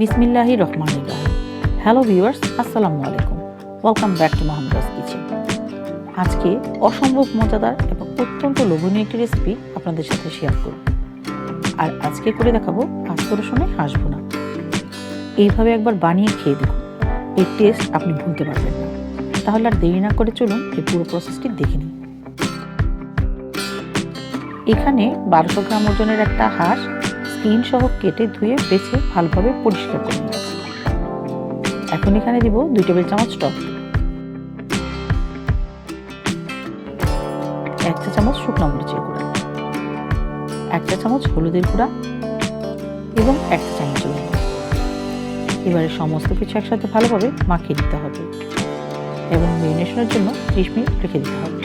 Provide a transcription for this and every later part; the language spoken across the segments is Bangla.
বিসমিল্লাহি রহমান রাহিম। হ্যালো ভিউয়ার্স আসসালামু আলাইকুম। Welcome back to Mahmuda's kitchen আজকে অসম্ভব মজাদার এবং অত্যন্ত লোভনীয় একটি রেসিপি আপনাদের সাথে শেয়ার করব। আর আজকে করে দেখাবো আস্ত রসুনে হাঁস ভুনা। এইভাবে একবার বানিয়ে খেয়ে দেখুন। এর টেস্ট আপনি ভুলতে পারবেন না। তাহলে আর দেরি না করে চলুন এই পুরো প্রসেসটি দেখে নিন এখানে বারোশো গ্রাম ওজনের একটা হাঁস স্কিন সহ কেটে ধুয়ে বেছে ভালোভাবে পরিষ্কার করে নিয়েছি। এখন এখানে দিব দুই টেবিল চামচ টক এক চা চামচ শুকনো মরিচের গুঁড়া। এক চা চামচ হলুদের গুঁড়া এবং এক চা চামচ এবারে সমস্ত কিছু একসাথে ভালোভাবে মাখিয়ে দিতে হবে এবং মেরিনেশনের জন্য ত্রিশ মিনিট রেখে দিতে হবে।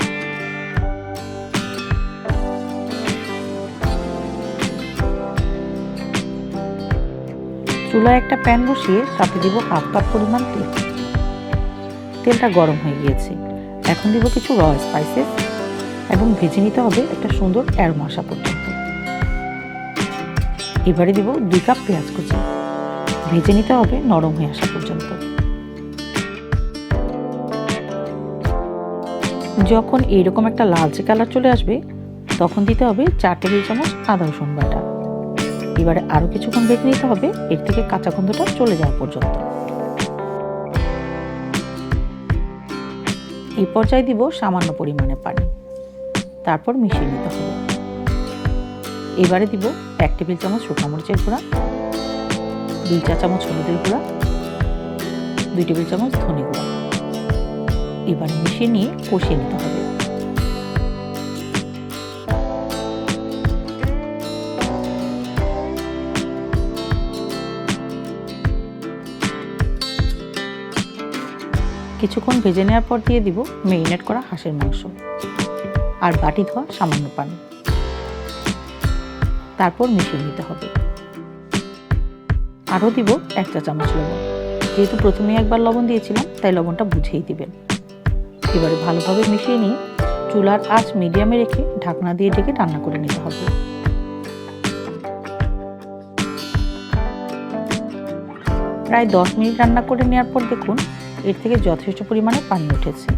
চুলায় একটা প্যান বসিয়ে তাতে দিব হাফ কাপ পরিমাণ তেল। তেলটা গরম হয়ে গিয়েছে। এখন দিব কিছু র স্পাইসেস এবং ভেজে নিতে হবে একটা সুন্দর অ্যারোমা আসা পর্যন্ত। এবারে দিব দুই কাপ পেঁয়াজ কুচি। ভেজে নিতে হবে নরম হয়ে আসা পর্যন্ত। যখন এইরকম একটা লালচে কালার চলে আসবে, তখন দিতে হবে চার টেবিল চামচ আদা রসুন বাটা। এবারে আরও কিছুক্ষণ ভেজে নিতে হবে। এর থেকে কাঁচা গন্ধটা চলে যাওয়া পর্যন্ত। এই পর্যায়ে দিব সামান্য পরিমাণে পানি। তারপর মিশিয়ে নিতে হবে। এবারে দিব এক টেবিল চামচ শুকনো মরিচের গুঁড়া, দুই চা চামচ হলুদের গুঁড়া, দুই টেবিল চামচ ধনে গুঁড়া। এবারে মিশিয়ে নিয়ে কষিয়ে নিতে হবে। কিছুক্ষণ ভেজে নেওয়ার পর দিয়ে দিব মেরিনেট করা হাঁসের মাংস। আর বাটি ধোয়া সামান্য পানি। তারপর মিশিয়ে নিতে হবে। আরও দিব এক চা চামচ লবণ। যেহেতু প্রথমে একবার লবণ দিয়েছিলাম, তাই লবণটা বুঝেই দিবেন। এবারে ভালোভাবে মিশিয়ে নিয়ে চুলার আঁচ মিডিয়ামে রেখে ঢাকনা দিয়ে ঢেকে রান্না করে নিতে হবে। প্রায় দশ মিনিট রান্না করে নেওয়ার পর দেখুন এর থেকে যথেষ্ট পরিমাণে পানি উঠেছে।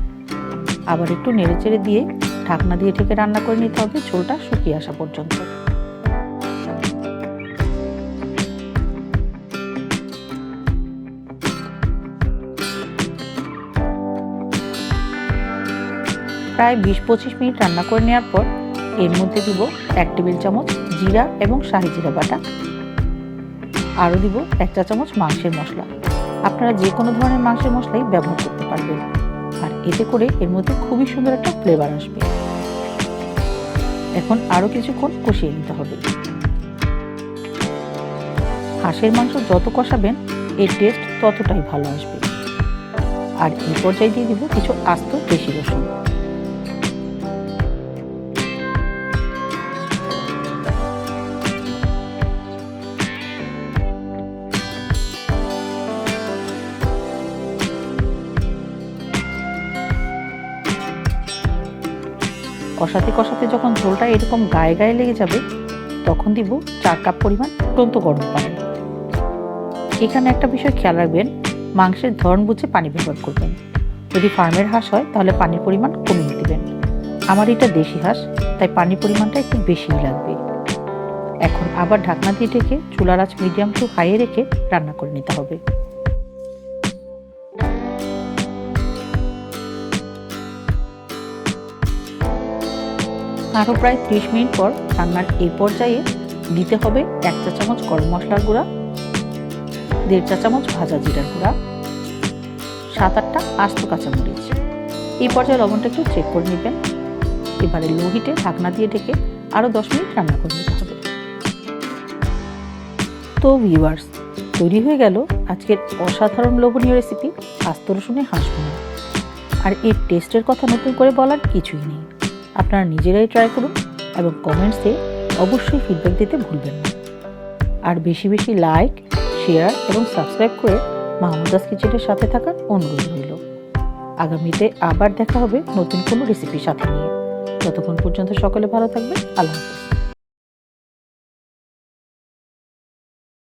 আবার একটু নেড়েচেড়ে দিয়ে ঢাকনা দিয়ে ঢেকে রান্না করে নিতে হবে, ঝোলটা শুকিয়ে আসা পর্যন্ত। প্রায় বিশ পঁচিশ মিনিট রান্না করে নেওয়ার পর এর মধ্যে দিব এক টেবিল চামচ জিরা এবং শাহি জিরা বাটা। আরও দিব এক চা চামচ মাংসের মশলা। আপনারা যে কোনো ধরনের মাংসের মশলাই ব্যবহার করতে পারবেন। আর এতে করে এর মধ্যে খুবই সুন্দর একটা ফ্লেভার আসবে। এখন আরও কিছুক্ষণ কষিয়ে নিতে হবে। হাঁসের মাংস যত কষাবেন, এর টেস্ট ততটাই ভালো আসবে। আর এই পর্যায়ে দিয়ে দিব কিছু আস্ত দেশি রসুন। কষাতে কষাতে যখন ঝোলটা এরকম গায়ে গায়ে লেগে যাবে, তখন দিব চার কাপ পরিমাণ ফুটন্ত গরম পানি। এখানে একটা বিষয় খেয়াল রাখবেন, মাংসের ধরন বুঝে পানি ব্যবহার করবেন। যদি ফার্মের হাঁস হয়, তাহলে পানির পরিমাণ কমিয়ে দেবেন। আমার এটা দেশি হাঁস, তাই পানির পরিমাণটা একটু বেশিই লাগবে। এখন আবার ঢাকনা দিয়ে ঢেকে চুলার আঁচ মিডিয়াম টু হাইয়ে রেখে রান্না করে নিতে হবে। আরও প্রায় ত্রিশ মিনিট পর রান্নার এই পর্যায়ে দিতে হবে এক চা চামচ গরম মশলার গুঁড়া, দেড় চা চামচ ভাজা জিরার গুঁড়া, সাত আটটা আস্ত কাঁচামরিচ। এই পর্যায়ে লবণটা একটু চেক করে নেবেন। এবারে লো হিটে ঢাকনা দিয়ে ঢেকে আরও দশ মিনিট রান্না করে নিতে হবে। তো ভিউয়ার্স তৈরি হয়ে গেল আজকের অসাধারণ লোভনীয় রেসিপি আস্ত রসুনে হাঁস আর এর টেস্টের কথা নতুন করে বলার কিছুই নেই। আপনারা নিজেরাই ট্রাই করুন এবং কমেন্টসে অবশ্যই ফিডব্যাক দিতে ভুলবেন না। আর বেশি বেশি লাইক শেয়ার এবং সাবস্ক্রাইব করে মাহমুদাস কিচেনের সাথে থাকার অনুরোধ রইল। আগামীতে আবার দেখা হবে নতুন কোনো রেসিপির সাথে নিয়ে। ততক্ষণ পর্যন্ত সকলে ভালো থাকবেন। আল্লাহ হাফিজ।